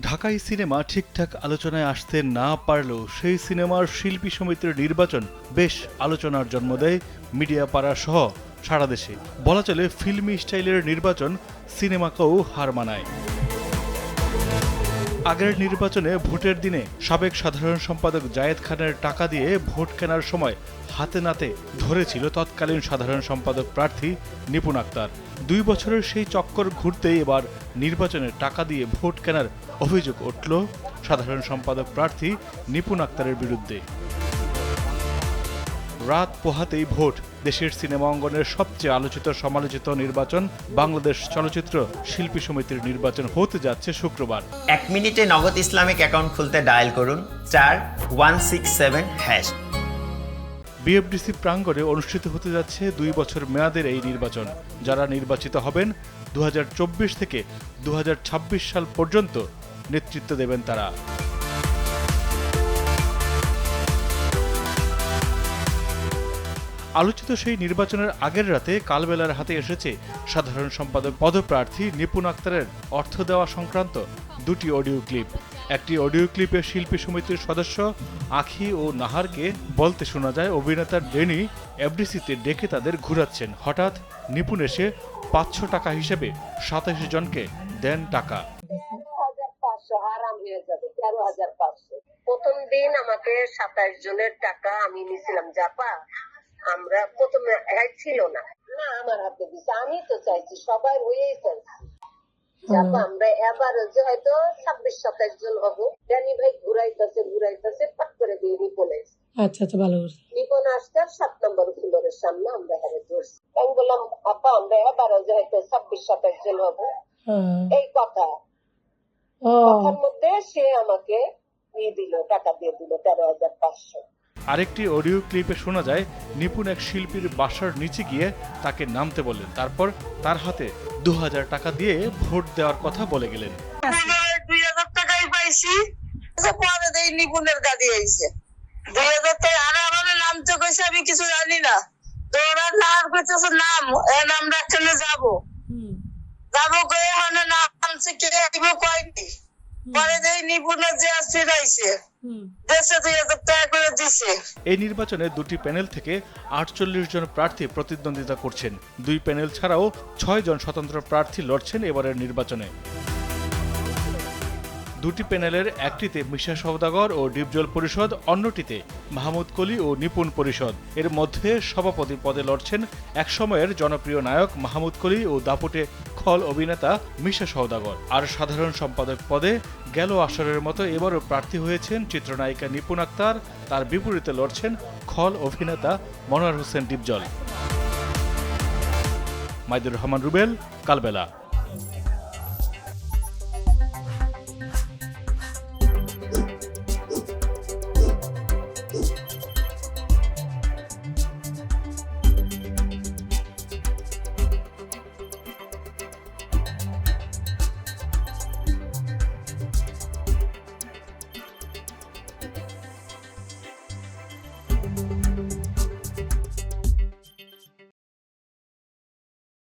ঢাকাই সিনেমা ঠিকঠাক আলোচনায় আসতে না পারলেও সেই সিনেমার শিল্পী সমিতির নির্বাচন বেশ আলোচনার জন্ম দেয় মিডিয়া পাড়া সহ সারা দেশে। বলা চলে, ফিল্মি স্টাইলের নির্বাচন সিনেমাকেও হার মানায়। আগের নির্বাচনে ভোটের দিনে সাবেক সাধারণ সম্পাদক জায়েদ খানের টাকা দিয়ে ভোট কেনার সময় হাতে নাতে ধরেছিল তৎকালীন সাধারণ সম্পাদক প্রার্থী নিপুণ আক্তার। দুই বছরের সেই চক্কর ঘুরতেই এবার নির্বাচনে টাকা দিয়ে ভোট কেনার অভিযোগ উঠল সাধারণ সম্পাদক প্রার্থী নিপুণ আক্তারের বিরুদ্ধে। রাত পোহাতেই ভোট দেশের সিনেমা অঙ্গনের সবচেয়ে আলোচিত সমালোচিত নির্বাচন বাংলাদেশ চলচ্চিত্র শিল্পী সমিতির নির্বাচন হতে যাচ্ছে শুক্রবার। এক মিনিটে নগদ ইসলামিক অ্যাকাউন্ট খুলতে ডায়াল করুন চার one six seven hash. BFDC প্রাঙ্গণে অনুষ্ঠিত হতে যাচ্ছে দুই বছর মেয়াদের এই নির্বাচন। যারা নির্বাচিত হবেন দু হাজার চব্বিশ থেকে দু হাজার ছাব্বিশ সাল পর্যন্ত নেতৃত্ব দেবেন তারা। আলোচিত সেই নির্বাচনের আগের রাতে কালবেলার হাতে এসেছে সাধারণ সম্পাদক পদপ্রার্থী নিপুণ আক্তারের অর্থ দেওয়া সংক্রান্ত দুটি অডিও ক্লিপ। একটি অডিও ক্লিপে শিল্পী সমিতির সদস্য আখি ও নাহারকে বলতে শোনা যায় অভিনেতার ডেনি এফডিসিতে ডেকে তাদের ঘুরাচ্ছেন। হঠাৎ নিপুণ এসে পাঁচশো টাকা হিসেবে সাতাশি জনকে দেন টাকা। হয়ে যাবে তেরো হাজার পাঁচশো। প্রথম দিন আমাকে সাতাশ জনের টাকা আমি নিছিলাম জাপা আমরা প্রথমে হ্যাঁ ছিল না। না আমার হাতে দিছে আমি তো চাইছি সবাই হয়েই চাইছি। জাপা আমরা এবার হয়তো ছাব্বিশ সাতাশ জন হব। জানি ভাই ঘুরাইতেছে ঘুরাইতেছে পাট করে দিয়ে নিপনে আচ্ছা আচ্ছা ভালো নিপন আসকার সাত নম্বর ফ্লোরের সামনে আমরা হেরে ধরছি আমি বললাম আপা আমরা এবারও যে হয়তো ছাব্বিশ সাতাশ জন হব। এই কথা। কথার মধ্যে সে আমাকে দিয়ে দিল টাকা দিয়ে দিল তেরো হাজার পাঁচশো। আরেকটি অডিও ক্লিপে শোনা যায় নিপুণ এক শিল্পীর বাসার নিচে গিয়ে তাকে নামতে বললেন। তারপর তার হাতে দু হাজার টাকা দিয়ে ভোট দেওয়ার কথা বলে গেলেন। দুই হাজার টাকাই পাইছি। পরে দেই নিপুণের গাড়ি আইছে। দুই হাজার টাকা আরে নাম কইছে আমি কিছু জানি না। তো ওরা নাম কইতেছে নাম এ আমরা এখানে যাব। যাব কই এখানে নামছে কে দিব কয়নি পরে যে টাকা করে দিছে। এই নির্বাচনে দুটি প্যানেল থেকে আটচল্লিশ জন প্রার্থী প্রতিদ্বন্দ্বিতা করছেন। দুই প্যানেল ছাড়াও ছয় জন স্বতন্ত্র প্রার্থী লড়ছেন এবারের নির্বাচনে। দুটি প্যানেলের একটিতে মিশা সওদাগর ও ডিপজল পরিষদ অন্যটিতে মাহমুদ কলি ও নিপুণ পরিষদ। এর মধ্যে সভাপতি পদে লড়ছেন একসময়ের জনপ্রিয় নায়ক মাহমুদ কলি ও দাপুটে খল অভিনেতা মিশা সৌদাগর আর সাধারণ সম্পাদক পদে গেল আসরের মতো এবারও প্রার্থী হয়েছেন চিত্রনায়িকা নিপুণ আক্তার। তার বিপরীতে লড়ছেন খল অভিনেতা মনোয়ার হোসেন ডিপজল। মাইদুর রহমান, রুবেল, কালবেলা।